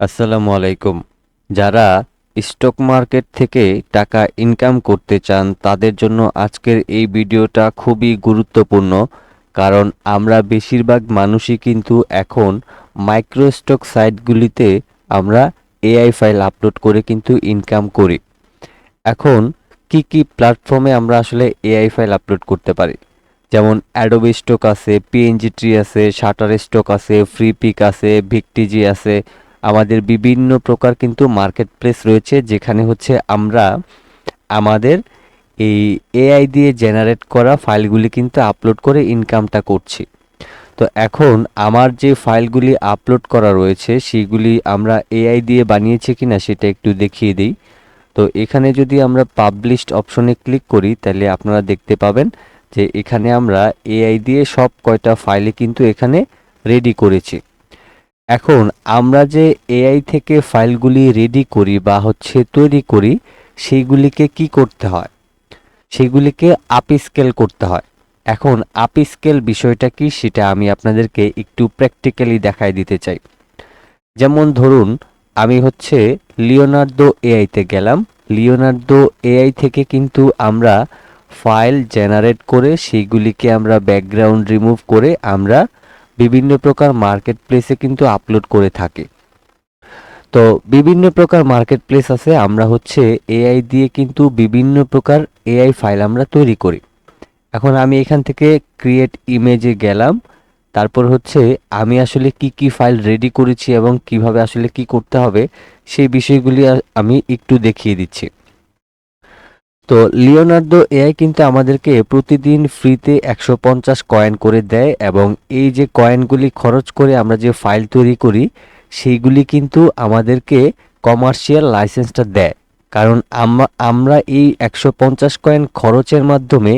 আসসালামু আলাইকুম। যারা স্টক মার্কেট থেকে টাকা ইনকাম করতে চান, তাদের জন্য আজকের এই ভিডিওটা খুবই গুরুত্বপূর্ণ। কারণ আমরা বেশিরভাগ মানুষই কিন্তু এখন মাইক্রো স্টক সাইটগুলিতে আমরা এআই ফাইল আপলোড করে কিন্তু ইনকাম করি। এখন কি কি প্ল্যাটফর্মে আমরা আসলে এআই ফাইল আপলোড করতে পারি? যেমন অ্যাডোবি স্টক আছে, পিএনজি ট্রি আছে, শাটার স্টক আছে, ফ্রি পিক আছে, ভিকটিজি আছে আমাদের বিভিন্ন প্রকার কিন্তু মার্কেট প্লেস রয়েছে, যেখানে হচ্ছে আমরা আমাদের এই এআই দিয়ে জেনারেট করা ফাইলগুলি কিন্তু আপলোড করে ইনকামটা করছি। তো এখন আমার যে ফাইলগুলি আপলোড করা রয়েছে, সেগুলি আমরা এআই দিয়ে বানিয়েছি কিনা সেটা একটু দেখিয়ে দিই। তো এখানে যদি আমরা পাবলিশড অপশনে ক্লিক করি, তাহলে আপনারা দেখতে পাবেন যে এখানে আমরা এআই দিয়ে সব কয়টা ফাইলে কিন্তু এখানে রেডি করেছি। এখন আমরা যে এআই থেকে ফাইলগুলি রেডি করি বা হচ্ছে তৈরি করি, সেইগুলিকে কি করতে হয়? সেগুলিকে আপ স্কেল করতে হয়। এখন আপ স্কেল বিষয়টা কি সেটা আমি আপনাদেরকে একটু প্র্যাকটিক্যালি দেখাই দিতে চাই। যেমন ধরুন, আমি হচ্ছে লিওনার্দো এআইতে গেলাম। লিওনার্দো এআই থেকে কিন্তু আমরা ফাইল জেনারেট করে সেইগুলিকে আমরা ব্যাকগ্রাউন্ড রিমুভ করে আমরা বিভিন্ন প্রকার মার্কেট প্লেসে কিন্তু আপলোড করে থাকি। তো বিভিন্ন প্রকার মার্কেট প্লেস আছে, আমরা হচ্ছে এআই দিয়ে কিন্তু বিভিন্ন প্রকার এআই ফাইল আমরা তৈরি করি। এখন আমি এখান থেকে ক্রিয়েট ইমেজে গেলাম, তারপর হচ্ছে আমি আসলে কি কি ফাইল রেডি করেছি এবং কীভাবে আসলে কি করতে হবে, সেই বিষয়গুলি আমি একটু দেখিয়ে দিচ্ছি। তো লিওনার্দো, এআই কিন্তু আমাদেরকে প্রতিদিন ফ্রিতে একশো পঞ্চাশ কয়েন করে দেয় এবং এই যে কয়েনগুলি খরচ করে আমরা যে ফাইল তৈরি করি, সেইগুলি কিন্তু আমাদেরকে কমার্শিয়াল লাইসেন্সটা দেয়। কারণ আমরা এই একশো পঞ্চাশ কয়েন খরচের মাধ্যমে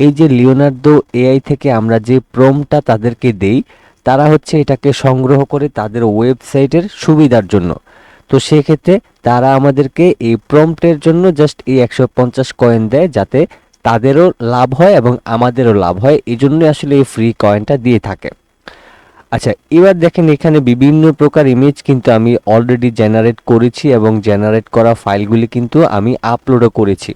এই যে লিওনার্দো, এআই থেকে আমরা যে প্রমটা তাদেরকে দেই, তারা হচ্ছে এটাকে সংগ্রহ করে তাদের ওয়েবসাইটের সুবিধার জন্য। তো সেক্ষেত্রে তারা আমাদেরকে এই প্রম্পটের জন্য জাস্ট এই একশো পঞ্চাশ কয়েন দেয় যাতে তাদেরও লাভ হয় এবং আমাদেরও লাভ হয়। এই জন্য আসলে এই ফ্রি কয়েনটা দিয়ে থাকে। আচ্ছা এবার দেখেন এখানে বিভিন্ন প্রকার ইমেজ কিন্তু আমি অলরেডি জেনারেট করেছি এবং জেনারেট করা ফাইলগুলি কিন্তু আমি আপলোডও করেছি।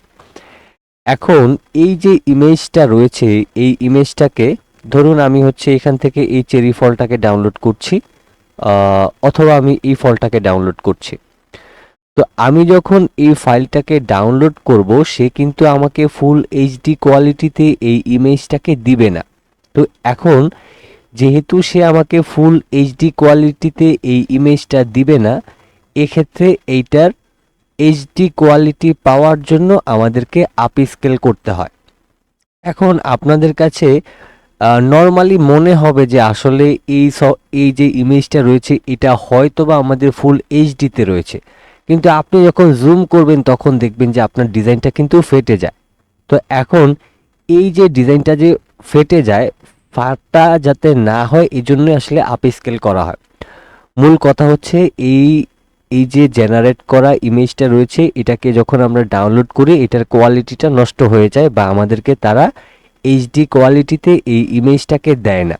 এখন এই যে ইমেজটা রয়েছে, এই ইমেজটাকে ধরুন আমি হচ্ছে এখান থেকে এই চেরি ফলটাকে ডাউনলোড করছি। অথবা আমি এই ফলটাকে ডাউনলোড করছি। তো আমি যখন এই ফাইলটাকে ডাউনলোড করব, সে কিন্তু আমাকে ফুল এইচডি কোয়ালিটিতে এই ইমেজটাকে দিবে না। তো এখন যেহেতু সে আমাকে ফুল এইচডি কোয়ালিটিতে এই ইমেজটা দিবে না, এক্ষেত্রে এইটার এইচডি কোয়ালিটি পাওয়ার জন্য আমাদেরকে আপ স্কেল করতে হয়। এখন আপনাদের কাছে নর্মালি মনে হবে যে আসলে এই এই যে ইমেজটা রয়েছে, এটা হয়তো বা আমাদের ফুল এইচডিতে রয়েছে। কিন্তু আপনি যখন জুম করবেন, তখন দেখবেন যে আপনার ডিজাইনটা কিন্তু ফেটে যায়। তো এখন এই যে ডিজাইনটা যে ফেটে যায় ফাটা যাতে না হয়, এই জন্য আসলে আপ স্কেল করা হয়। মূল কথা হচ্ছে এই এই যে জেনারেট করা ইমেজটা রয়েছে, এটাকে যখন আমরা ডাউনলোড করি, এটার কোয়ালিটিটা নষ্ট হয়ে যায় বা আমাদেরকে তারা এইচডি কোয়ালিটিতে এই ইমেজটাকে দেয় না।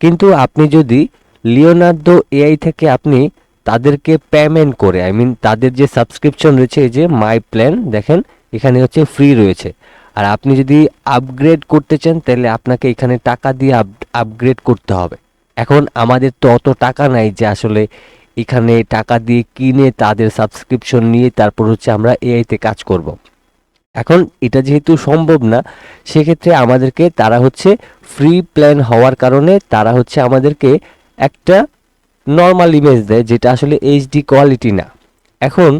কিন্তু আপনি যদি লিওনার্দো এআই থেকে আপনি তাদেরকে পেমেন্ট করে আই মিন তাদের যে সাবস্ক্রিপশন রয়েছে, এই যে মাই প্ল্যান দেখেন এখানে হচ্ছে ফ্রি রয়েছে। আর আপনি যদি আপগ্রেড করতে চান, তাহলে আপনাকে এখানে টাকা দিয়ে আপগ্রেড করতে হবে। এখন আমাদের তো অত টাকা নাই যে আসলে এখানে টাকা দিয়ে কিনে তাদের সাবস্ক্রিপশন নিয়ে তারপর হচ্ছে আমরা এআইতে কাজ করব। এখন এটা যেহেতু সম্ভব না, সেক্ষেত্রে আমাদেরকে তারা হচ্ছে ফ্রি প্ল্যান হওয়ার কারণে তারা হচ্ছে আমাদেরকে একটা নর্মাল ইমেজ দেয় যেটা আসলে এইচডি কোয়ালিটি না। এখন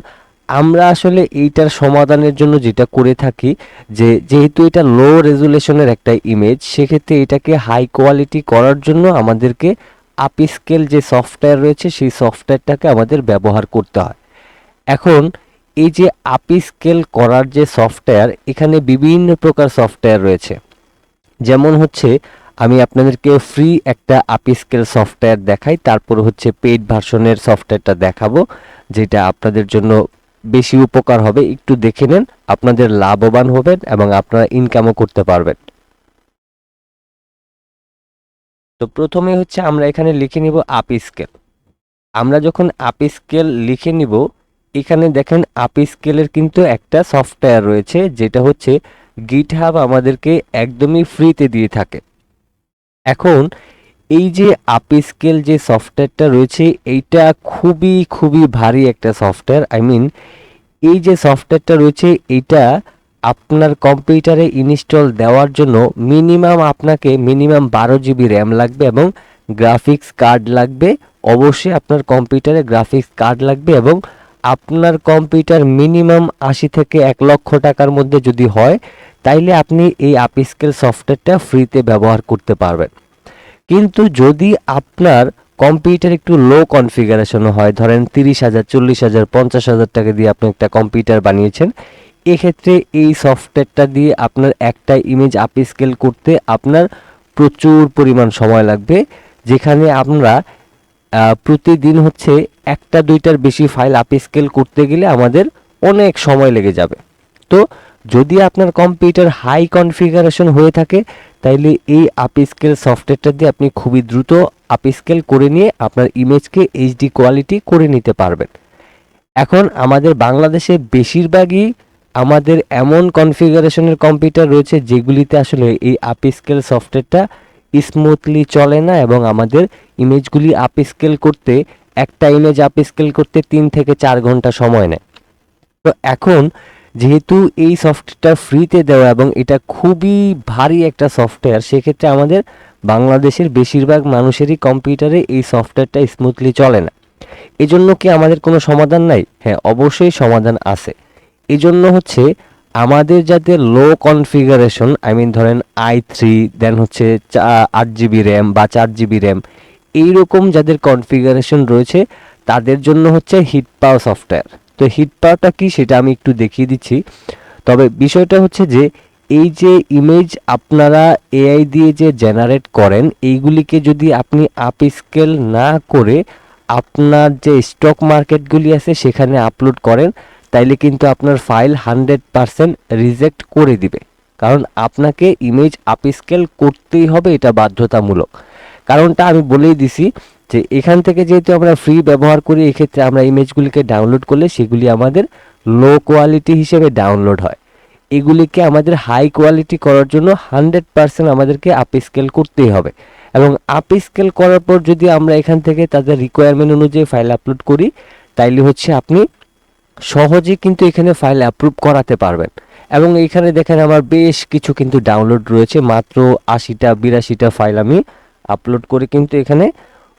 আমরা আসলে এইটার সমাধানের জন্য যেটা করে থাকি যে যেহেতু এটা লো রেজুলেশনের একটা ইমেজ সেক্ষেত্রে এটাকে হাই কোয়ালিটি করার জন্য আমাদেরকে আপস্কেল যে সফটওয়্যার রয়েছে সেই সফটওয়্যারটাকে আমাদের ব্যবহার করতে হয়। এখন এই যে আপস্কেল করার যে সফটওয়্যার এখানে বিভিন্ন প্রকার সফটওয়্যার রয়েছে। যেমন হচ্ছে, আমি আপনাদেরকে ফ্রি একটা আপস্কেল সফটওয়্যার দেখাই, তারপর হচ্ছে পেইড ভার্সনের সফটওয়্যারটা দেখাবো, যেটা আপনাদের জন্য বেশি উপকার হবে। একটু দেখে নেন, আপনাদের লাভবান হবেন এবং আপনারা ইনকামও করতে পারবেন। তো প্রথমে হচ্ছে আমরা এখানে লিখে নিব আপ স্কেল আমরা যখন আপি স্কেল লিখে নিব এখানে দেখেন আপি স্কেলের কিন্তু একটা সফটওয়্যার রয়েছে, যেটা হচ্ছে গিট হাব আমাদেরকে একদমই ফ্রিতে দিয়ে থাকে। এখন এই যে আপি স্কেল যে সফটওয়্যারটা রয়েছে, এইটা খুবই খুবই ভারী একটা সফটওয়্যার আই মিন এই যে সফটওয়্যারটা রয়েছে, এইটা আপনার কম্পিউটারে ইনস্টল দেওয়ার জন্য মিনিমাম আপনাকে মিনিমাম বারো জিবি র্যাম লাগবে এবং গ্রাফিক্স কার্ড লাগবে। অবশ্যই আপনার কম্পিউটারে গ্রাফিক্স কার্ড লাগবে এবং আপনার কম্পিউটার মিনিমাম আশি থেকে এক লক্ষ টাকার মধ্যে যদি হয়, তাইলে আপনি এই আপিস্কেল সফটওয়্যারটা ফ্রিতে ব্যবহার করতে পারবেন। কিন্তু যদি আপনার কম্পিউটার একটু লো কনফিগারেশন হয়, ধরেন তিরিশ হাজার, চল্লিশ হাজার, পঞ্চাশ হাজার টাকা দিয়ে আপনি একটা কম্পিউটার বানিয়েছেন, এক্ষেত্রে এই সফটওয়্যারটা দিয়ে আপনার একটা ইমেজ আপস্কেল করতে আপনার প্রচুর পরিমাণ সময় লাগবে, যেখানে আমরা প্রতিদিন হচ্ছে একটা, দুইটার বেশি ফাইল আপস্কেল করতে গেলে আমাদের অনেক সময় লেগে যাবে। তো যদি আপনার কম্পিউটার হাই কনফিগারেশন হয়ে থাকে, তাইলে এই আপস্কেল সফটওয়্যারটা দিয়ে আপনি খুবই দ্রুত আপস্কেল করে নিয়ে আপনার ইমেজকে এইচডি কোয়ালিটি করে নিতে পারবেন। এখন আমাদের বাংলাদেশে বেশিরভাগই আমাদের এমন কনফিগারেশনের কম্পিউটার রয়েছে যেগুলিতে আসলে এই আপস্কেল সফটওয়্যারটা স্মুথলি চলে না এবং আমাদের ইমেজগুলি আপস্কেল করতে, একটা ইমেজ আপস্কেল করতে তিন থেকে চার ঘণ্টা সময় নেয়। তো এখন যেহেতু এই সফটওয়্যারটা ফ্রিতে দেওয়া এবং এটা খুবই ভারী একটা সফটওয়্যার সেক্ষেত্রে আমাদের বাংলাদেশের বেশিরভাগ মানুষেরই কম্পিউটারে এই সফটওয়্যারটা স্মুথলি চলে না। এজন্য কি আমাদের কোনো সমাধান নাই? হ্যাঁ অবশ্যই সমাধান আছে। এজন্য হচ্ছে আমাদের যাতে লো কনফিগারেশন আই মিন ধরেন আই থ্রি দেন হচ্ছে আট জিবি র্যাম বা চার জিবি র্যাম এইরকম যাদের কনফিগারেশন রয়েছে, তাদের জন্য হচ্ছে হিট পাওয়া সফটওয়্যার তো হিট পাওয়াটা কি সেটা আমি একটু দেখিয়ে দিচ্ছি। তবে বিষয়টা হচ্ছে যে, এই যে ইমেজ আপনারা এআই দিয়ে যে জেনারেট করেন, এইগুলিকে যদি আপনি আপ স্কেল না করে আপনার যে স্টক মার্কেটগুলি আছে, সেখানে আপলোড করেন তাইলে কিন্তু আপনার ফাইল হান্ড্রেড পারসেন্ট রিজেক্ট করে দিবে। কারণ আপনাকে ইমেজ আপস্কেল করতেই হবে, এটা বাধ্যতামূলক। কারণটা আমি বলেই দিছি যে, এখান থেকে যেহেতু আমরা ফ্রি ব্যবহার করি, এক্ষেত্রে আমরা ইমেজগুলিকে ডাউনলোড করলে সেগুলি আমাদের লো কোয়ালিটি হিসেবে ডাউনলোড হয়। এগুলিকে আমাদের হাই কোয়ালিটি করার জন্য হান্ড্রেড পারসেন্ট আমাদেরকে আপস্কেল করতেই হবে। এবং আপস্কেল করার পর যদি আমরা এখান থেকে তাদের রিকোয়ারমেন্ট অনুযায়ী ফাইল আপলোড করি, তাইলে হচ্ছে আপনি সহজে কিন্তু এখানে ফাইল অ্যাপ্রুভ করাতে পারবেন। এবং এখানে দেখেন আমার বেশ কিছু কিন্তু ডাউনলোড রয়েছে, মাত্র আশিটা, বিরাশিটা ফাইল আমি আপলোড করে কিন্তু এখানে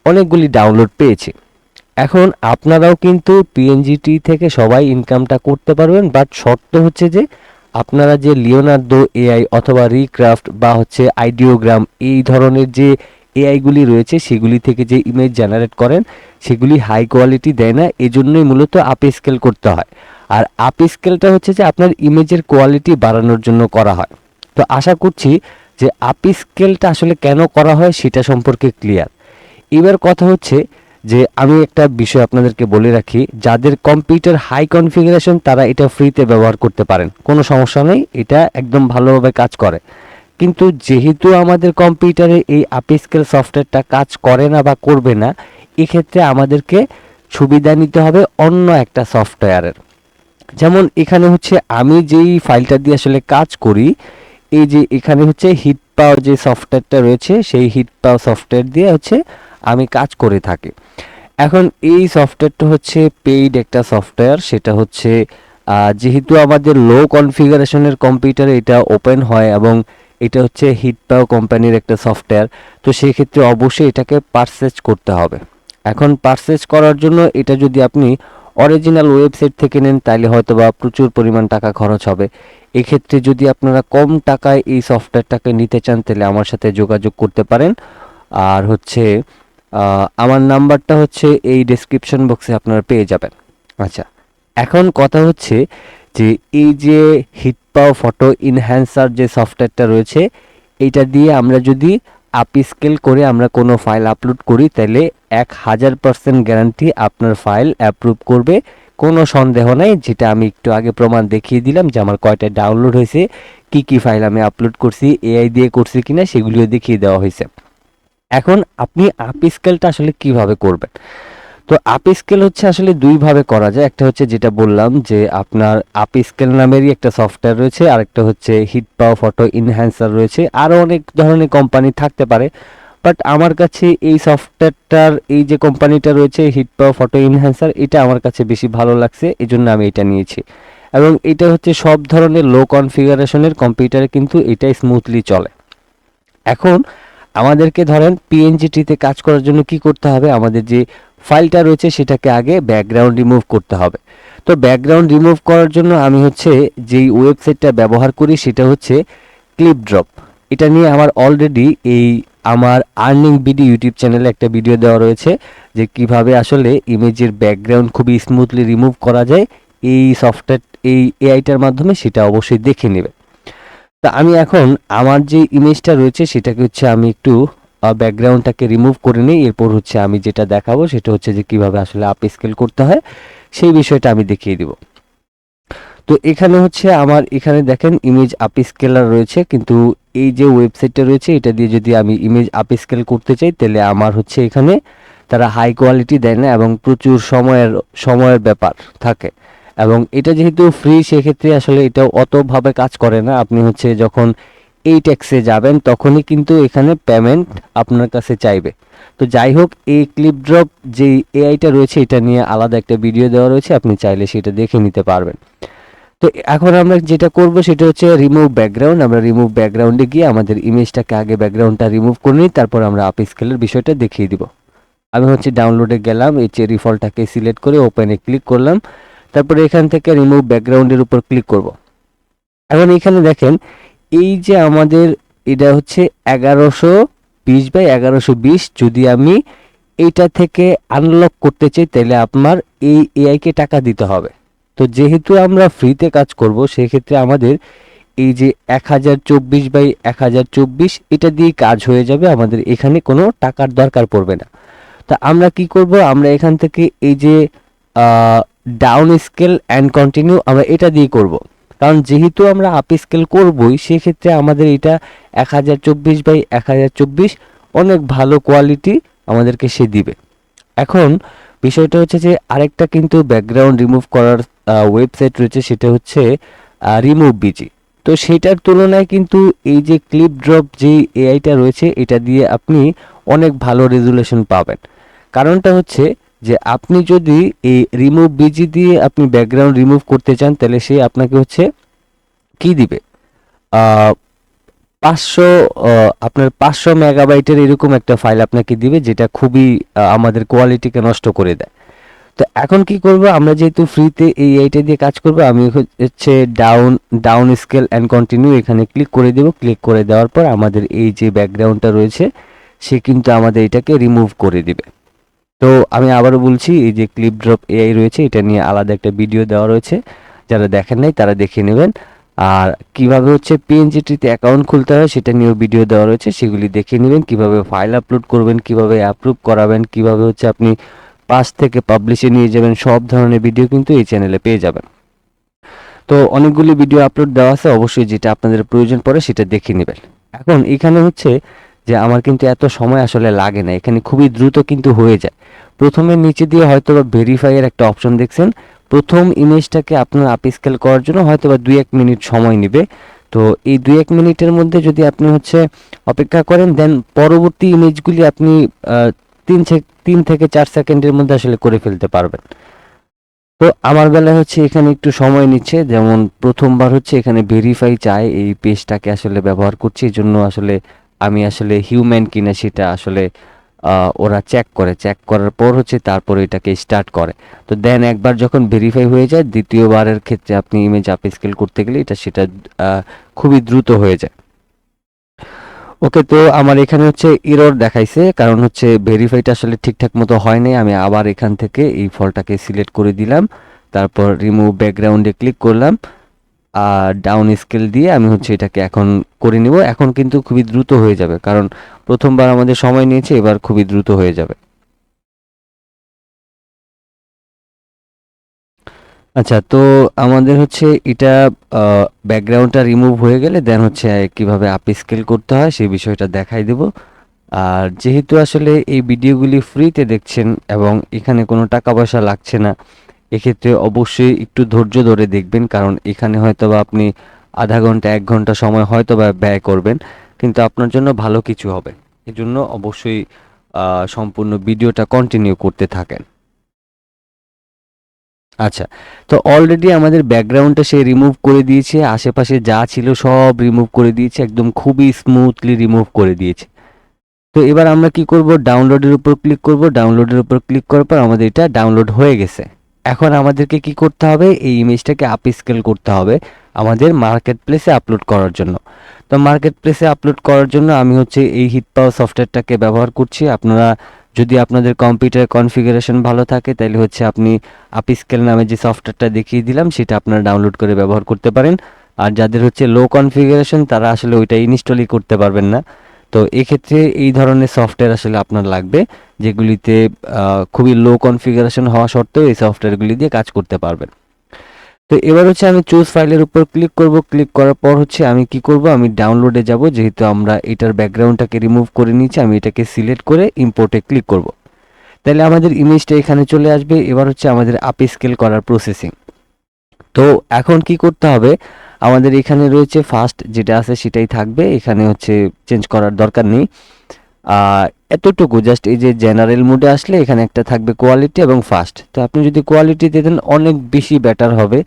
অনেকগুলি ডাউনলোড পেয়েছি। এখন আপনারাও কিন্তু পিএনজিটি থেকে সবাই ইনকামটা করতে পারবেন বাট শর্ত হচ্ছে যে আপনারা যে লিওনার্দো এআই অথবা রিক্রাফট বা হচ্ছে আইডিওগ্রাম এই ধরনের যে এআইগুলি রয়েছে, সেগুলি থেকে যে ইমেজ জেনারেট করেন, সেগুলি হাই কোয়ালিটি দেয় না, এজন্যই মূলত আপ স্কেল করতে হয়। আর আপ স্কেলটা হচ্ছে যে আপনার ইমেজের কোয়ালিটি বাড়ানোর জন্য করা হয়। তো আশা করছি যে আপ স্কেলটা আসলে কেন করা হয় সেটা সম্পর্কে ক্লিয়ার এবার কথা হচ্ছে যে আমি একটা বিষয় আপনাদেরকে বলে রাখি, যাদের কম্পিউটার হাই কনফিগারেশন তারা এটা ফ্রিতে ব্যবহার করতে পারেন, কোনো সমস্যা নেই, এটা একদম ভালোভাবে কাজ করে। কিন্তু যেহেতু আমাদের কম্পিউটারে এই আপিস্কেল সফটওয়্যারটা কাজ করে না বা করবে না, এক্ষেত্রে আমাদেরকে সুবিধা নিতে হবে অন্য একটা সফটওয়্যারের যেমন এখানে হচ্ছে আমি যেই ফাইলটা দিয়ে আসলে কাজ করি, এই যে এখানে হচ্ছে হিট পাও যে সফটওয়্যারটা রয়েছে, সেই হিট পাওয়ার সফটওয়্যার দিয়ে হচ্ছে আমি কাজ করে থাকি। এখন এই সফটওয়্যারটা হচ্ছে পেইড একটা সফটওয়্যার সেটা হচ্ছে যেহেতু আমাদের লো কনফিগারেশনের কম্পিউটারে এটা ওপেন হয় এবং এটা হচ্ছে হিটপাও কোম্পানির একটা সফটওয়্যার তো সেই ক্ষেত্রে অবশ্যই এটাকে পারচেজ করতে হবে। এখন পারচেজ করার জন্য এটা যদি আপনি অরিজিনাল ওয়েবসাইট থেকে নেন, তাহলে হয়তো বা প্রচুর পরিমাণ টাকা খরচ হবে। এক্ষেত্রে যদি আপনারা কম টাকায় এই সফটওয়্যারটাকে নিতে চান, তাহলে আমার সাথে যোগাযোগ করতে পারেন। আর হচ্ছে আমার নাম্বারটা হচ্ছে এই ডেসক্রিপশন বক্সে আপনারা পেয়ে যাবেন। আচ্ছা এখন কথা হচ্ছে যে এই যে হিটপাও ফটো ইনহ্যান্সার যে সফটওয়্যারটা রয়েছে, এইটা দিয়ে আমরা যদি আপ স্কেল করে আমরা কোনো ফাইল আপলোড করি, তাহলে এক হাজার পার্সেন্ট গ্যারান্টি আপনার ফাইল অ্যাপ্রুভ করবে। কোনো সন্দেহ নাই, যেটা আমি একটু আগে প্রমাণ দেখিয়ে দিলাম যে আমার কয়টা ডাউনলোড হয়েছে, কি কি ফাইল আমি আপলোড করছি এআই দিয়ে করছি কিনা, সেগুলিও দেখিয়ে দেওয়া হয়েছে। এখন আপনি আপ স্কেলটা আসলে কীভাবে করবেন? তো আপ স্কেল হচ্ছে আসলে দুইভাবে করা যায়। একটা হচ্ছে যেটা বললাম যে আপনার আপ স্কেল নামেরই একটা সফটওয়্যার রয়েছে, আরেকটা হচ্ছে হিট পাওয়ার ফটো ইনহ্যান্সার রয়েছে। আরও অনেক ধরনের কোম্পানি থাকতে পারে। বাট আমার কাছে এই সফটওয়্যারটার এই যে কোম্পানিটা রয়েছে হিট পাওয়ার ফটো ইনহ্যান্সার এটা আমার কাছে বেশি ভালো লাগছে। এই জন্য আমি এটা নিয়েছি। এবং এটা হচ্ছে সব ধরনের লো কনফিগারেশনের কম্পিউটারে কিন্তু এটাই স্মুথলি চলে। এখন আমাদেরকে ধরেন পিএনজিটিতে কাজ করার জন্য কি করতে হবে? আমাদের যে ফাইলটা রয়েছে সেটাকে আগে ব্যাকগ্রাউন্ড রিমুভ করতে হবে। তো ব্যাকগ্রাউন্ড রিমুভ করার জন্য আমি হচ্ছে যেই ওয়েবসাইটটা ব্যবহার করি সেটা হচ্ছে ক্লিপ ড্রপ এটা নিয়ে আমার অলরেডি এই আমার আর্নিং বিডি ইউটিউব চ্যানেলে একটা ভিডিও দেওয়া রয়েছে যে কীভাবে আসলে ইমেজের ব্যাকগ্রাউন্ড খুবই স্মুথলি রিমুভ করা যায়। এই সফটওয়্যার এই এআইটার মাধ্যমে সেটা অবশ্যই দেখে নেবে। তা আমি এখন আমার যে ইমেজটা রয়েছে সেটাকে হচ্ছে আমি একটু ব্যাকগ্রাউন্ডটাকে রিমুভ করে নিই, এরপর হচ্ছে আমি যেটা দেখাবো সেটা হচ্ছে যে কীভাবে আসলে আপ স্কেল করতে হয়, সেই বিষয়টা আমি দেখিয়ে দিব। তো এখানে হচ্ছে আমার, এখানে দেখেন ইমেজ আপ স্কেলার রয়েছে, কিন্তু এই যে ওয়েবসাইটটা রয়েছে, এটা দিয়ে যদি আমি ইমেজ আপ স্কেল করতে চাই, তাহলে আমার হচ্ছে এখানে তারা হাই কোয়ালিটি দেয় না এবং প্রচুর সময়ের সময়ের ব্যাপার থাকে। এবং এটা যেহেতু ফ্রি সেক্ষেত্রে আসলে এটা অতভাবে কাজ করে না। আপনি হচ্ছে যখন এই ট্যাক্সে যাবেন, তখনই কিন্তু এখানে পেমেন্ট আপনার কাছে চাইবে। তো যাই হোক, এই ক্লিপ ড্রপ যে এআইটা রয়েছে, এটা নিয়ে আলাদা একটা ভিডিও দেওয়া রয়েছে, আপনি চাইলে সেটা দেখে নিতে পারবেন। তো এখন আমরা যেটা করব, সেটা হচ্ছে রিমুভ ব্যাকগ্রাউন্ড আমরা রিমুভ ব্যাকগ্রাউন্ডে গিয়ে আমাদের ইমেজটাকে আগে ব্যাকগ্রাউন্ডটা রিমুভ করে নিই, তারপর আমরা আপ স্কেলের বিষয়টা দেখিয়ে দিব। আমি হচ্ছে ডাউনলোডে গেলাম, এই চেরি ফলটাকে সিলেক্ট করে ওপেনে ক্লিক করলাম। তারপরে এখান থেকে রিমুভ ব্যাকগ্রাউন্ডের উপর ক্লিক করব। এখন এখানে দেখেন এই যে আমাদের এটা হচ্ছে এগারোশো বিশ বাই এগারোশো বিশ, যদি আমি এইটা থেকে আনলক করতে চাই, তাহলে আপনার এই এআইকে টাকা দিতে হবে। তো যেহেতু আমরা ফ্রিতে কাজ করব, সেক্ষেত্রে আমাদের এই যে এক হাজার চব্বিশ বাই এক হাজার চব্বিশ, এটা দিয়ে কাজ হয়ে যাবে। আমাদের এখানে কোনো টাকার দরকার পড়বে না। তা আমরা কি করব? আমরা এখান থেকে এই যে ডাউন স্কেল অ্যান্ড কন্টিনিউ আমরা এটা দিয়ে করব। কারণ যেহেতু আমরা আপ স্কেল করবই, সেক্ষেত্রে আমাদের এটা এক হাজার চব্বিশ বাই এক হাজার চব্বিশ অনেক ভালো কোয়ালিটি আমাদেরকে সে দিবে। এখন বিষয়টা হচ্ছে যে আরেকটা কিন্তু ব্যাকগ্রাউন্ড রিমুভ করার ওয়েবসাইট রয়েছে, সেটা হচ্ছে রিমুভ বিজি তো সেটার তুলনায় কিন্তু এই যে ক্লিপ ড্রপ যে এআইটা রয়েছে, এটা দিয়ে আপনি অনেক ভালো রেজুলেশন পাবেন। কারণটা হচ্ছে যে আপনি যদি এই রিমুভ বিজি দিয়ে আপনি ব্যাকগ্রাউন্ড রিমুভ করতে চান, তাহলে সে আপনাকে হচ্ছে কি দিবে? পাঁচশো আপনার পাঁচশো মেগাবাইটের এরকম একটা ফাইল আপনাকে দিবে, যেটা খুবই আমাদের কোয়ালিটিকে নষ্ট করে দেয়। তো এখন কি করব? আমরা যেহেতু ফ্রিতে এই এইটা দিয়ে কাজ করব, আমি হচ্ছে down down scale and continue এখানে ক্লিক করে দেব। ক্লিক করে দেওয়ার পর আমাদের এই যে ব্যাকগ্রাউন্ডটা রয়েছে, সে কিন্তু আমাদের এটাকে রিমুভ করে দিবে। তো আমি আবারও বলছি, এই যে ক্লিপ ড্রপ এআই রয়েছে, এটা নিয়ে আলাদা একটা ভিডিও দেওয়া রয়েছে। যারা দেখেন নাই, তারা দেখে নেবেন। আর কীভাবে হচ্ছে পিএনজিটিতে অ্যাকাউন্ট খুলতে হয়, সেটা নিয়েও ভিডিও দেওয়া রয়েছে। সেগুলি দেখে নেবেন, কীভাবে ফাইল আপলোড করবেন, কীভাবে অ্যাপ্রুভ করাবেন, কীভাবে হচ্ছে আপনি পাস থেকে পাবলিশে নিয়ে যাবেন, সব ধরনের ভিডিও কিন্তু এই চ্যানেলে পেয়ে যাবেন। তো অনেকগুলি ভিডিও আপলোড দেওয়া আছে, অবশ্যই যেটা আপনাদের প্রয়োজন পড়ে, সেটা দেখে নেবেন। এখন এখানে হচ্ছে যে, আমার কিন্তু এত সময় আসলে লাগে না, এখানে খুবই দ্রুত কিন্তু হয়ে যায়। প্রথমে নিচে দিয়ে হয়তো বা ভেরিফাইয়ের একটা অপশন দেখছেন। প্রথম ইমেজটাকে আপনার আপ স্কেল করার জন্য হয়তো বা দুই এক মিনিট সময় নেবে। তো এই দুই এক মিনিটের মধ্যে যদি আপনি হচ্ছে অপেক্ষা করেন দেন পরবর্তী ইমেজগুলি আপনি তিন তিন থেকে চার সেকেন্ডের মধ্যে আসলে করে ফেলতে পারবেন। তো আমার বেলায় হচ্ছে এখানে একটু সময় নিচ্ছে। যেমন প্রথমবার হচ্ছে এখানে ভেরিফাই চাই এই পেজটাকে আসলে ব্যবহার করছি। এই জন্য আসলে আমি আসলে হিউম্যান কিনা সেটা আসলে ওরা চেক করে। চেক করার পর হচ্ছে তারপর এটাকে স্টার্ট করে। তো দেন একবার যখন ভেরিফাই হয়ে যায়, দ্বিতীয়বারের ক্ষেত্রে আপনি ইমেজ আপ স্কেল করতে গেলে এটা সেটা খুবই দ্রুত হয়ে যায়। ওকে তো আমার এখানে হচ্ছে ইরর দেখাইছে, কারণ হচ্ছে ভেরিফাইটা আসলে ঠিকঠাক মতো হয় নাই। আমি আবার এখান থেকে এই ফলটাকে সিলেক্ট করে দিলাম। তারপর রিমুভ ব্যাকগ্রাউন্ডে ক্লিক করলাম। ডাউন স্কেল দিয়ে আমি হচ্ছে এটাকে এখন করে নিব। এখন কিন্তু খুবই দ্রুত হয়ে যাবে, কারণ প্রথমবার আমাদের সময় নিয়েছে, এবার খুবই দ্রুত হয়ে যাবে। আচ্ছা তো আমাদের হচ্ছে এটা ব্যাকগ্রাউন্ডটা রিমুভ হয়ে গেলে দেন হচ্ছে কীভাবে আপ স্কেল করতে হয় সেই বিষয়টা দেখাই দেব। আর যেহেতু আসলে এই ভিডিওগুলি ফ্রিতে দেখছেন এবং এখানে কোনো টাকা পয়সা লাগছে না এক্ষেত্রে অবশ্যই একটু ধৈর্য ধরে দেখবেন, কারণ এখানে হয়তো বা আপনি আধা ঘণ্টা, এক ঘণ্টা সময় হয়তো বা ব্যয় করবেন, কিন্তু আপনার জন্য ভালো কিছু হবে। এজন্য অবশ্যই সম্পূর্ণ ভিডিওটা কন্টিনিউ করতে থাকেন। আচ্ছা তো অলরেডি আমাদের ব্যাকগ্রাউন্ডটা সে রিমুভ করে দিয়েছে, আশেপাশে যা ছিল সব রিমুভ করে দিয়েছে, একদম খুবই স্মুথলি রিমুভ করে দিয়েছে। তো এবার আমরা কি করব? ডাউনলোডের উপর ক্লিক করব। ডাউনলোডের উপর ক্লিক করার পর আমাদের এটা ডাউনলোড হয়ে গেছে। এখন আমাদেরকে কি করতে হবে? এই ইমেজটাকে আপ স্কেল করতে হবে আমাদের মার্কেট প্লেসে আপলোড করার জন্য। তো মার্কেট প্লেসে আপলোড করার জন্য আমি হচ্ছে এই হিট পাওয়ার সফটওয়্যারটাকে ব্যবহার করছি। আপনারা যদি আপনাদের কম্পিউটার কনফিগারেশন ভালো থাকে, তাহলে হচ্ছে আপনি আপ স্কেল নামে যে সফটওয়্যারটা দেখিয়ে দিলাম, সেটা আপনারা ডাউনলোড করে ব্যবহার করতে পারেন। আর যাদের হচ্ছে লো কনফিগারেশন তারা আসলে ওইটা ইনস্টলই করতে পারবেন না। তো এক্ষেত্রে এই ধরনের সফটওয়্যার আসলে আপনার লাগবে, যেগুলিতে খুবই লো কনফিগারেশন হওয়া সত্ত্বেও এই সফটওয়্যারগুলি দিয়ে কাজ করতে পারবেন। তো এবার হচ্ছে আমি চুজ ফাইলের উপর ক্লিক করব। ক্লিক করার পর হচ্ছে আমি কি করব? আমি ডাউনলোডে যাব, যেহেতু আমরা এটার ব্যাকগ্রাউন্ডটাকে রিমুভ করে নিয়েছি, আমি এটাকে সিলেক্ট করে ইম্পোর্টে ক্লিক করব। তাহলে আমাদের ইমেজটা এখানে চলে আসবে। এবার হচ্ছে আমাদের আপ স্কেল করার প্রসেসিং তো এখন কি করতে হবে? আমাদের এখানে রয়েছে ফার্স্ট যেটা আছে সেটাই থাকবে। এখানে হচ্ছে চেঞ্জ করার দরকার নেই। এতটুকু জাস্ট এই যে জেনারেল মোডে আসলে এখানে একটা থাকবে কোয়ালিটি এবং ফাস্ট তো আপনি যদি কোয়ালিটিতে দেন, অনেক বেশি বেটার হবে।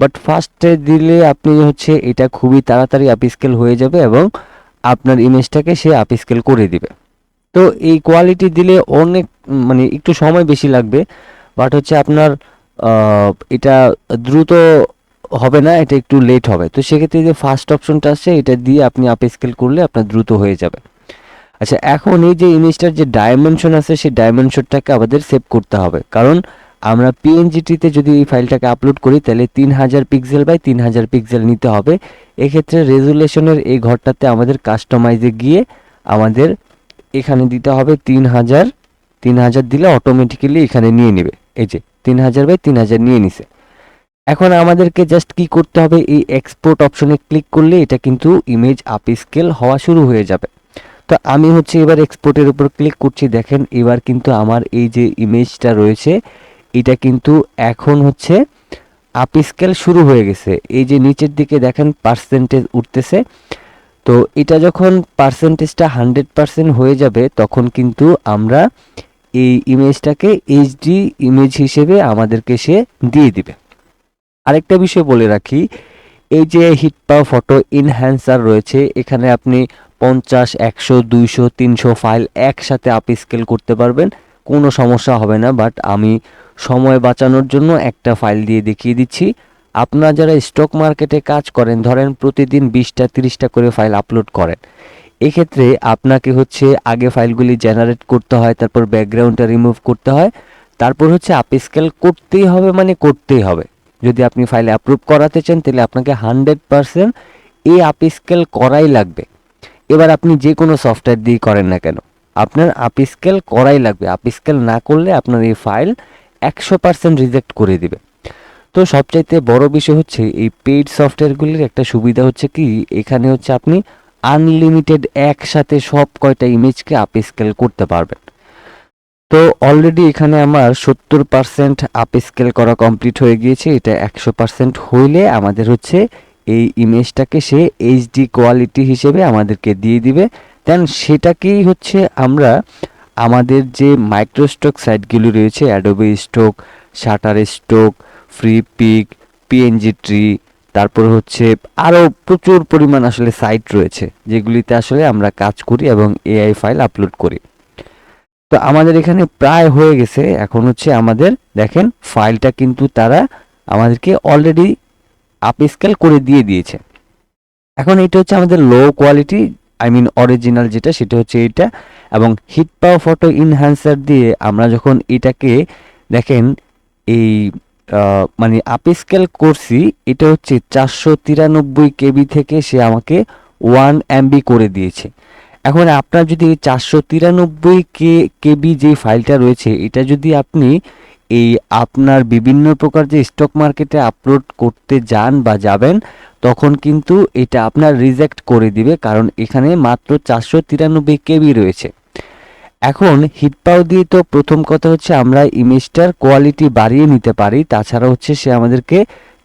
বাট ফার্স্টে দিলে আপনি হচ্ছে এটা খুবই তাড়াতাড়ি আপস্কেল হয়ে যাবে এবং আপনার ইমেজটাকে সে আপস্কেল করে দিবে। তো এই কোয়ালিটি দিলে অনেক মানে একটু সময় বেশি লাগবে। বাট হচ্ছে আপনার এটা দ্রুত হবে না, এটা একটু লেট হবে। তো সেক্ষেত্রে যে ফার্স্ট অপশনটা আছে এটা দিয়ে আপনি আপস্কেল করলে আপনার দ্রুত হয়ে যাবে। আচ্ছা এখন এই যে ইমেজটার যে ডাইমেনশন আছে, সেই ডাইমেনশনটাকে আমাদের সেভ করতে হবে। কারণ আমরা পিএনজিটিতে যদি এই ফাইলটাকে আপলোড করি, তাহলে তিন হাজার পিক্সেল বাই তিন হাজার পিক্সেল নিতে হবে। এক্ষেত্রে রেজুলেশনের এই ঘরটাতে আমাদের কাস্টমাইজে গিয়ে আমাদের এখানে দিতে হবে তিন হাজার তিন হাজার দিলে অটোমেটিক্যালি এখানে নিয়ে নেবে। এই যে, তিন হাজার বাই তিন হাজার নিয়ে নিছে। এখন আমাদেরকে জাস্ট কি করতে হবে? এই এক্সপোর্ট অপশনে ক্লিক করলে এটা কিন্তু ইমেজ আপ স্কেল হওয়া শুরু হয়ে যাবে। তো আমি হচ্ছে এবার এক্সপোর্টের উপর ক্লিক করছি। দেখেন, এবার কিন্তু আমার এই যে ইমেজটা রয়েছে, এটা কিন্তু এখন হচ্ছে আপ স্কেল শুরু হয়ে গেছে। এই যে নিচের দিকে দেখেন পার্সেন্টেজ উঠতেছে। তো এটা যখন পার্সেন্টেজটা হান্ড্রেড পার্সেন্ট হয়ে যাবে, তখন কিন্তু আমরা এই ইমেজটাকে এইচডি ইমেজ হিসেবে আমাদেরকে সে দিয়ে দিবে। আরেকটা বিষয় বলে রাখি, এই যে হিট পাওয়া ফটো ইনহ্যান্সার রয়েছে, এখানে আপনি পঞ্চাশ, একশো, দুইশো, তিনশো ফাইল একসাথে আপ স্কেল করতে পারবেন, কোনো সমস্যা হবে না বাট আমি সময় বাঁচানোর জন্য একটা ফাইল দিয়ে দেখিয়ে দিচ্ছি। আপনারা যারা স্টক মার্কেটে কাজ করেন, ধরেন প্রতিদিন বিশটা, তিরিশটা করে ফাইল আপলোড করেন, এক্ষেত্রে আপনাকে হচ্ছে আগে ফাইলগুলি জেনারেট করতে হয়, তারপর ব্যাকগ্রাউন্ডটা রিমুভ করতে হয়, তারপর হচ্ছে আপ স্কেল করতেই হবে মানে করতেই হবে। যদি আপনি ফাইলে অ্যাপ্রুভ করাতে চান, তাহলে আপনাকে হান্ড্রেড পারসেন্ট এই আপ স্কেল করাই লাগবে। এবার আপনি যে কোনো সফটওয়্যার দিয়ে করেন না কেন, আপনার আপ স্কেল করাই লাগবে। আপ স্কেল না করলে আপনার এই ফাইল একশো পার্সেন্ট রিজেক্ট করে দিবে। তো সবচাইতে বড় বিষয় হচ্ছে, এই পেইড সফটওয়্যারগুলির একটা সুবিধা হচ্ছে কি, এখানে হচ্ছে আপনি আনলিমিটেড একসাথে সব কয়টা ইমেজকে আপ স্কেল করতে পারবেন। তো অলরেডি এখানে আমার সত্তর পার্সেন্ট আপ স্কেল করা কমপ্লিট হয়ে গিয়েছে। এটা একশো পার্সেন্ট হইলে আমাদের হচ্ছে এই ইমেজটাকে সে এইচডি কোয়ালিটি হিসেবে আমাদেরকে দিয়ে দিবে। দেন সেটাকেই হচ্ছে আমরা আমাদের যে মাইক্রোস্টক সাইটগুলি রয়েছে Adobe stock shutter stock free pik PNG tree তারপর হচ্ছে আরও প্রচুর পরিমাণ আসলে সাইট রয়েছে, যেগুলিতে আসলে আমরা কাজ করি এবং এআই ফাইল আপলোড করি। তো আমাদের এখানে প্রায় হয়ে গেছে। এখন হচ্ছে আমাদের, দেখেন ফাইলটা কিন্তু তারা আমাদেরকে অলরেডি আপ স্কেল করে দিয়ে দিয়েছে। এখন এটা হচ্ছে আমাদের low quality I mean original যেটা, সেটা হচ্ছে এটা। এবং হিট পাওয়ার ফটো ইনহ্যান্সার দিয়ে আমরা যখন এটাকে, দেখেন, এই মানে আপ স্কেল করছি, এটা হচ্ছে চারশো তিরানব্বই কেবি থেকে সে আমাকে ওয়ান এমবি করে দিয়েছে। এখন আপনার যদি চারশো তিরানব্বই কে, কেবি যে ফাইলটা রয়েছে, এটা যদি আপনি এই আপনার বিভিন্ন প্রকার যে স্টক মার্কেটে আপলোড করতে যান বা যাবেন, তখন কিন্তু এটা আপনার রিজেক্ট করে দিবে, কারণ এখানে মাত্র চারশো তিরানব্বই কেবি রয়েছে। এখন হিট পাও দিয়ে তো প্রথম কথা হচ্ছে আমরা ইমেজটার কোয়ালিটি বাড়িয়ে নিতে পারি, তাছাড়া হচ্ছে সে আমাদেরকে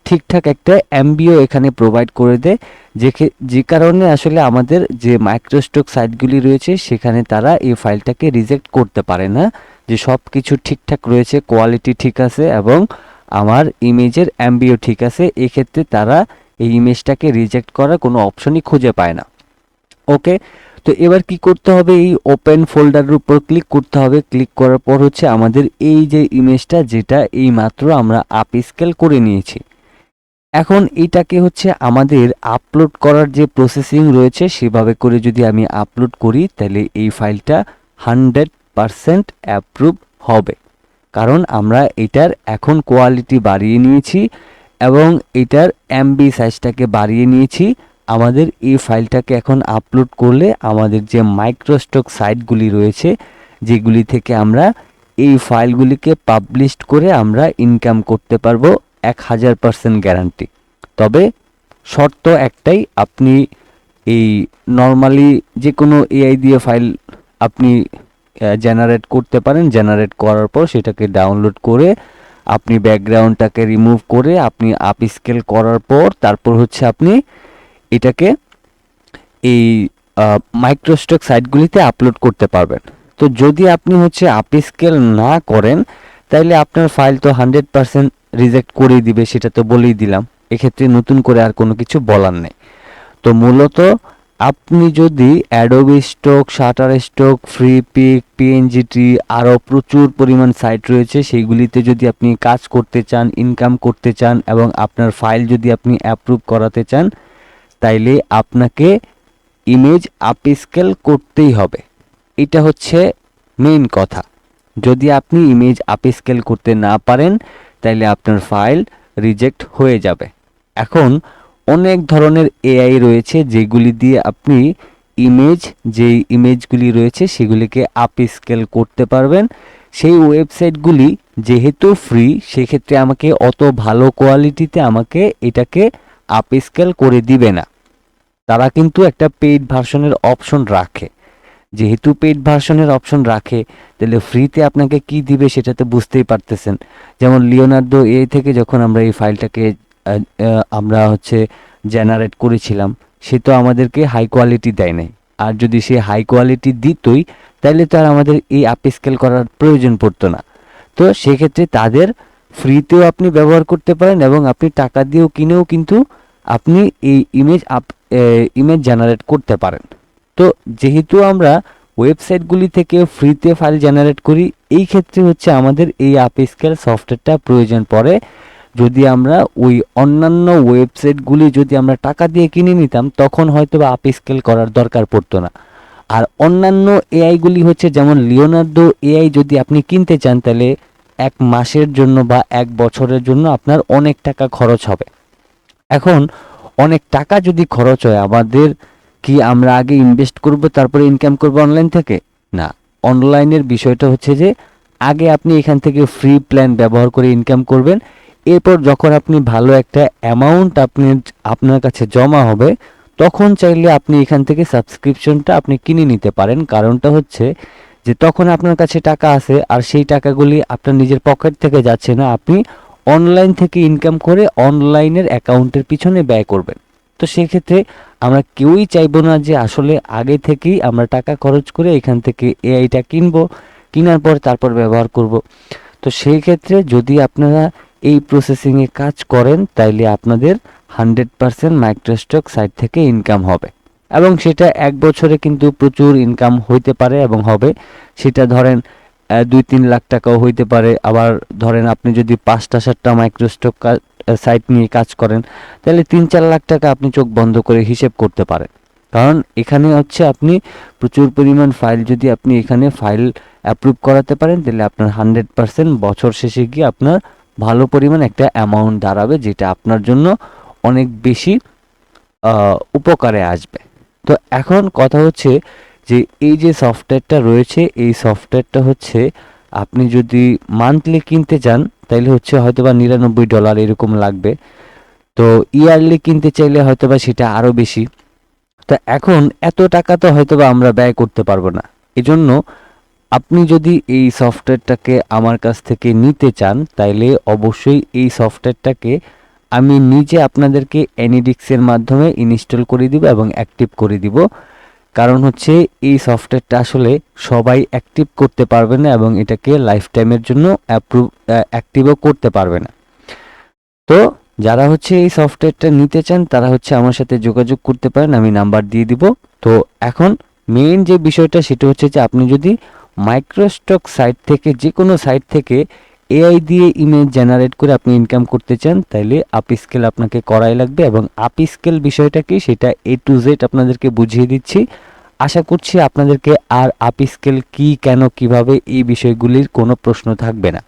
ঠিকঠাক একটা এমবিও এখানে প্রোভাইড করে দেয়। যে যে কারণে আসলে আমাদের যে মাইক্রোস্টক সাইটগুলি রয়েছে, সেখানে তারা এই ফাইলটাকে রিজেক্ট করতে পারে না। যে সব কিছু ঠিকঠাক রয়েছে কোয়ালিটি ঠিক আছে এবং আমার ইমেজের এমবিও ঠিক আছে, এক্ষেত্রে তারা এই ইমেজটাকে রিজেক্ট করার কোনো অপশনই খুঁজে পায় না। ওকে? তো এবার কি করতে হবে? এই ওপেন ফোল্ডারের উপর ক্লিক করতে হবে। ক্লিক করার পর হচ্ছে আমাদের এই যে ইমেজটা যেটা এই মাত্র আমরা আপ স্কেল করে নিয়েছি। এখন এটাকে হচ্ছে আমাদের আপলোড করার যে প্রসেসিং রয়েছে, সেভাবে করে যদি আমি আপলোড করি, তাহলে এই ফাইলটা হান্ড্রেড পারসেন্ট অ্যাপ্রুভ হবে। কারণ আমরা এটার এখন কোয়ালিটি বাড়িয়ে নিয়েছি এবং এটার এমবি সাইজটাকে বাড়িয়ে নিয়েছি। আমাদের এই ফাইলটাকে এখন আপলোড করলে আমাদের যে মাইক্রোস্টক সাইটগুলি রয়েছে, যেগুলি থেকে আমরা এই ফাইলগুলিকে পাবলিশ করে আমরা ইনকাম করতে পারব। এক হাজার পার্সেন্ট গ্যারান্টি তবে শর্ত একটাই, আপনি এই নর্মালি যে কোনো এআই দিয়ে ফাইল আপনি জেনারেট করতে পারেন। জেনারেট করার পর সেটাকে ডাউনলোড করে আপনি ব্যাকগ্রাউন্ডটাকে রিমুভ করে আপনি আপ স্কেল করার পর তারপর হচ্ছে আপনি এটাকে এই মাইক্রোস্টক সাইটগুলিতে আপলোড করতে পারবেন। তো যদি আপনি হচ্ছে আপ স্কেল না করেন, তাইলে আপনার ফাইল তো হান্ড্রেড পার্সেন্ট রিজেক্ট করেই দিবে, সেটা তো বলেই দিলাম। এক্ষেত্রে নতুন করে আর কোনো কিছু বলার নেই। তো মূলত আপনি যদি Adobe stock shutter stock free pik পিএনজিটি আরও প্রচুর পরিমাণ সাইট রয়েছে, সেইগুলিতে যদি আপনি কাজ করতে চান ইনকাম করতে চান এবং আপনার ফাইল যদি আপনি অ্যাপ্রুভ করাতে চান, তাইলে আপনাকে ইমেজ আপস্কেল করতেই হবে। এটা হচ্ছে মেইন কথা। যদি আপনি ইমেজ আপস্কেল করতে না পারেন তাইলে আপনার ফাইল রিজেক্ট হয়ে যাবে। এখন অনেক ধরনের এআই রয়েছে যেগুলি দিয়ে আপনি ইমেজ যেই ইমেজগুলি রয়েছে সেগুলিকে আপ স্কেল করতে পারবেন। সেই ওয়েবসাইটগুলি যেহেতু ফ্রি সেক্ষেত্রে আমাকে অত ভালো কোয়ালিটিতে আমাকে এটাকে আপ স্কেল করে দিবে না। তারা কিন্তু একটা পেইড ভার্সনের অপশন রাখে। যেহেতু পেইড ভার্সনের অপশন রাখে, তাহলে ফ্রিতে আপনাকে কি দিবে সেটা তো বুঝতেই পারতেছেন। যেমন লিওনার্দো এ থেকে যখন আমরা এই ফাইলটাকে আমরা হচ্ছে জেনারেট করেছিলাম, সে তো আমাদেরকে হাই কোয়ালিটি দেয় নাই। আর যদি সে হাই কোয়ালিটি দিতই, তাহলে তো আর আমাদের এই আপ স্কেল করার প্রয়োজন পড়তো না। তো সেক্ষেত্রে তাদের ফ্রিতেও আপনি ব্যবহার করতে পারেন এবং আপনি টাকা দিয়েও কিনেও কিন্তু আপনি এই ইমেজ আপ ইমেজ জেনারেট করতে পারেন। তো যেহেতু আমরা ওয়েবসাইটগুলি থেকে ফ্রিতে ফাইল জেনারেট করি, এই ক্ষেত্রে হচ্ছে আমাদের এই আপ স্কেল সফটওয়্যারটা প্রয়োজন পড়ে। যদি আমরা ওই অন্যান্য ওয়েবসাইটগুলি যদি আমরা টাকা দিয়ে কিনে নিতাম, তখন হয়তো বা আপ স্কেল করার দরকার পড়তো না। আর অন্যান্য এআইগুলি হচ্ছে যেমন লিওনার্দো এআই যদি আপনি কিনতে চান, তাহলে এক মাসের জন্য বা এক বছরের জন্য আপনার অনেক টাকা খরচ হবে। এখন অনেক টাকা যদি খরচ হয় আমাদের কি আমরা আগে ইনভেস্ট করব, তারপরে ইনকাম করব অনলাইন থেকে? না অনলাইনের বিষয়টা হচ্ছে যে, আগে আপনি এখান থেকে ফ্রি প্ল্যান ব্যবহার করে ইনকাম করবেন। এরপর যখন আপনি ভালো একটা অ্যামাউন্ট আপনি, আপনার কাছে জমা হবে, তখন চাইলে আপনি এখান থেকে সাবস্ক্রিপশনটা আপনি কিনে নিতে পারেন। কারণটা হচ্ছে যে, তখন আপনার কাছে টাকা আছে, আর সেই টাকাগুলি আপনার নিজের পকেট থেকে যাচ্ছে না। আপনি অনলাইন থেকে ইনকাম করে অনলাইনের অ্যাকাউন্টের পিছনে ব্যয় করবেন। তো সেক্ষেত্রে আমরা কেউই চাইব না যে আসলে আগে থেকেই আমরা টাকা খরচ করে এখান থেকে এআইটা কিনবো, কেনার পর তারপর ব্যবহার করব। তো সেই ক্ষেত্রে যদি আপনারা এই প্রসেসিংয়ে কাজ করেন, তাইলে আপনাদের হান্ড্রেড পারসেন্ট মাইক্রোস্টক সাইট থেকে ইনকাম হবে। এবং সেটা এক বছরে কিন্তু প্রচুর ইনকাম হইতে পারে এবং হবে। সেটা ধরেন দুই তিন লাখ টাকাও হইতে পারে। আবার ধরেন আপনি যদি পাঁচটা সাতটা মাইক্রোস্টক সাইট নিয়ে কাজ করেন, তাহলে তিন চার লাখ টাকা আপনি চোখ বন্ধ করে হিসেব করতে পারেন। কারণ এখানে হচ্ছে আপনি প্রচুর পরিমাণ ফাইল যদি আপনি এখানে ফাইল অ্যাপ্রুভ করাতে পারেন, তাহলে আপনার হান্ড্রেড পার্সেন্ট বছর শেষে গিয়ে আপনার ভালো পরিমাণ একটা অ্যামাউন্ট দাঁড়াবে, যেটা আপনার জন্য অনেক বেশি উপকারে আসবে। তো এখন কথা হচ্ছে যে এই যে সফটওয়্যারটা রয়েছে, এই সফটওয়্যারটা হচ্ছে আপনি যদি মান্থলি কিনতে চান তাহলে হচ্ছে হয়তো বা নিরানব্বই ডলার এরকম লাগবে। তো ইয়ারলি কিনতে চাইলে হয়তো বা সেটা আরও বেশি। তো এখন এত টাকা তো হয়তো বা আমরা ব্যয় করতে পারব না। এজন্য আপনি যদি এই সফটওয়্যারটাকে আমার কাছ থেকে নিতে চান, তাইলে অবশ্যই এই সফটওয়্যারটাকে আমি নিজে আপনাদেরকে অ্যানিডিক্সের মাধ্যমে ইনস্টল করে দিব এবং অ্যাক্টিভ করে দিব। কারণ হচ্ছে এই সফটওয়্যারটা আসলে সবাই অ্যাক্টিভ করতে পারবে না এবং এটাকে লাইফ টাইমের জন্য অ্যাপ্রুভ অ্যাক্টিভও করতে পারবে না। তো যারা হচ্ছে এই সফটওয়্যারটা নিতে চান, তারা হচ্ছে আমার সাথে যোগাযোগ করতে পারেন, আমি নাম্বার দিয়ে দিব। তো এখন মেইন যে বিষয়টা, সেটা হচ্ছে যে আপনি যদি মাইক্রোস্টক সাইট থেকে যে কোনো সাইট থেকে এআই দিয়ে ইমেজ জেনারেট করে আপনি ইনকাম করতে চান, তাইলে আপ স্কেল আপনাকে করাই লাগবে এবং আপ স্কেল বিষয়টা কি সেটা এ টু জেড আপনাদেরকে বুঝিয়ে দিচ্ছি। আশা করছি আপনাদেরকে আর আপ স্কেল কি, কেন, কীভাবে এই বিষয়গুলির কোনো প্রশ্ন থাকবে না।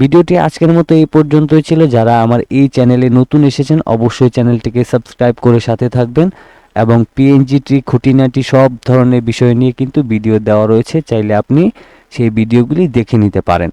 ভিডিওটি আজকের মতো এই পর্যন্তই ছিল। যারা আমার এই চ্যানেলে নতুন এসেছেন, অবশ্যই চ্যানেলটিকে সাবস্ক্রাইব করে সাথে থাকবেন এবং পিএনজিটি খুঁটিনাটি সব ধরনের বিষয় নিয়ে কিন্তু ভিডিও দেওয়া রয়েছে। চাইলে আপনি সেই ভিডিওগুলি দেখে নিতে পারেন।